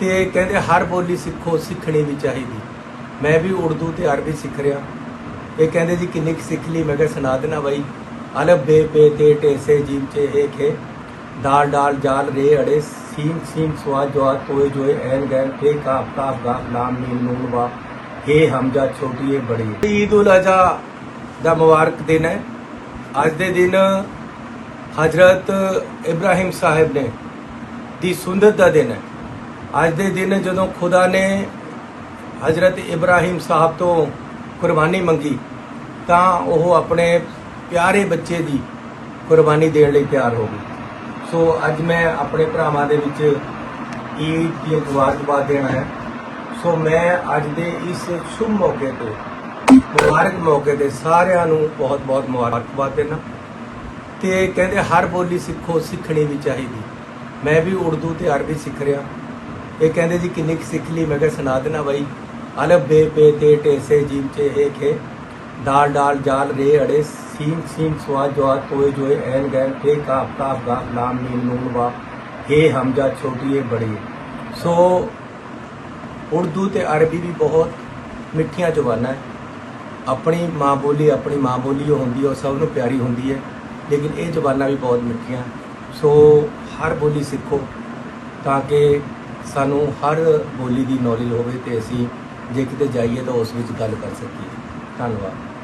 ਤੇ ਕਹਿੰਦੇ ਹਰ ਬੋਲੀ ਸਿੱਖੋ, ਸਿੱਖਣੀ ਵੀ ਚਾਹੀਦੀ। ਮੈਂ ਵੀ ਉਰਦੂ ਤੇ ਅਰਬੀ ਸਿੱਖ ਰਿਹਾ। ਇਹ ਕਹਿੰਦੇ ਜੀ ਕਿੰਨੀ ਕੁ ਸਿੱਖ ਲਈ? ਮੈਂ ਕਿਹਾ ਸੁਣਾ ਦੇਣਾ ਬਾਈ। ਅਲਬ ਬੇ ਪੇ ਤੇ ਟੇ ਸੇ ਜੀਮ ਚੇ ਏ ਖੇ। ਦਾਲ ਡਾਲ ਜਾਲ ਰੇ ਅੜੇ। ਸੀਮ ਸੀਮ ਸਵਾ ਜਵਾ ਤੋਏ ਜੋਏ। ਐਨ ਗੈਨ ਫੇ ਕਾਫ ਕਾਫ ਗਾਫ ਲਾਮ ਮੀਮ ਨੂਨ ਵਾ। ਹੇ ਹਮਜ਼ਾ ਛੋਟੀ ਏ ਬੜੀ। ਈਦ ਉਲ ਅਜਾ ਦਾ ਮੁਬਾਰਕ ਦਿਨ ਹੈ। ਅੱਜ ਦੇ ਦਿਨ ਹਜ਼ਰਤ ਇਬਰਾਹਿਮ ਸਾਹਿਬ ਨੇ ਦੀ ਸੁੰਦਤ ਦਾ ਦਿਨ ਹੈ। ਅੱਜ ਦੇ ਦਿਨ ਜਦੋਂ ਖੁਦਾ ਨੇ ਹਜ਼ਰਤ ਇਬਰਾਹੀਮ ਸਾਹਿਬ ਤੋਂ ਕੁਰਬਾਨੀ ਮੰਗੀ, ਤਾਂ ਉਹ ਆਪਣੇ ਪਿਆਰੇ ਬੱਚੇ ਦੀ ਕੁਰਬਾਨੀ ਦੇਣ ਲਈ ਤਿਆਰ ਹੋ ਗਈ ਸੋ ਅੱਜ ਮੈਂ ਆਪਣੇ ਭਰਾਵਾਂ ਦੇ ਵਿੱਚ ਈਦ ਦੀ ਮੁਬਾਰਕਬਾਦ ਦੇਣਾ ਹੈ। ਸੋ ਮੈਂ ਅੱਜ ਦੇ ਇਸ ਸ਼ੁਭ ਮੌਕੇ ਤੇ, ਮੁਬਾਰਕ ਮੌਕੇ ਤੇ ਸਾਰਿਆਂ ਨੂੰ ਬਹੁਤ ਬਹੁਤ ਮੁਬਾਰਕਬਾਦ ਦੇਣਾ। ਤੇ ਕਹਿੰਦੇ ਹਰ ਬੋਲੀ ਸਿੱਖੋ ਸਿੱਖਣੀ ਵੀ ਚਾਹੀਦੀ। ਮੈਂ ਵੀ ਉਰਦੂ ਤੇ ਅਰਬੀ ਸਿੱਖ ਰਿਹਾ। ਇਹ ਕਹਿੰਦੇ ਜੀ ਕਿੰਨੀ ਕੁ ਸਿੱਖ ਲਈ? ਮੈਂ ਕਿਹਾ ਸੁਣਾ ਦੇਣਾ ਬਾਈ। ਅਲਫ ਬੇ ਪੇ ਤੇ ਟੇ ਸੇ ਜੀਮ ਚੇ ਏ ਖੇ। ਦਾਲ ਡਾਲ ਜਾਲ ਰੇ ਅੜੇ। ਸੀਨ ਸੀਨ ਸਵਾ ਜਵਾ ਤੋਏ ਜੋਏ। ਐਨ ਗੈਨ ਫੇ ਕਾਫ ਕਾਫ ਗਾਫ ਲਾਮ ਮੀਮ ਨੂਨ ਵਾ। ਹੇ ਹਮਜ਼ਾ ਛੋਟੀ ਏ ਬੜੀ। ਸੋ ਉਰਦੂ ਤੇ ਅਰਬੀ ਵੀ ਬਹੁਤ ਮਿੱਠੀਆਂ ਜ਼ੁਬਾਨਾਂ ਹੈ। ਆਪਣੀ ਮਾਂ ਬੋਲੀ, ਆਪਣੀ ਮਾਂ ਬੋਲੀ ਉਹ ਹੁੰਦੀ ਹੈ, ਉਹ ਸਭ ਨੂੰ ਪਿਆਰੀ ਹੁੰਦੀ ਹੈ। ਲੇਕਿਨ ਇਹ ਜ਼ੁਬਾਨਾਂ ਵੀ ਬਹੁਤ ਮਿੱਠੀਆਂ। ਸੋ ਹਰ ਬੋਲੀ ਸਿੱਖੋ ਤਾਂ ਕਿ ਸਾਨੂੰ ਹਰ ਬੋਲੀ ਦੀ ਨੌਲੇਜ ਹੋਵੇ ਤੇ ਅਸੀਂ ਜੇ ਕਿਤੇ ਜਾਈਏ ਤਾਂ ਉਸ ਵਿੱਚ ਗੱਲ ਕਰ ਸਕੀਏ। ਧੰਨਵਾਦ।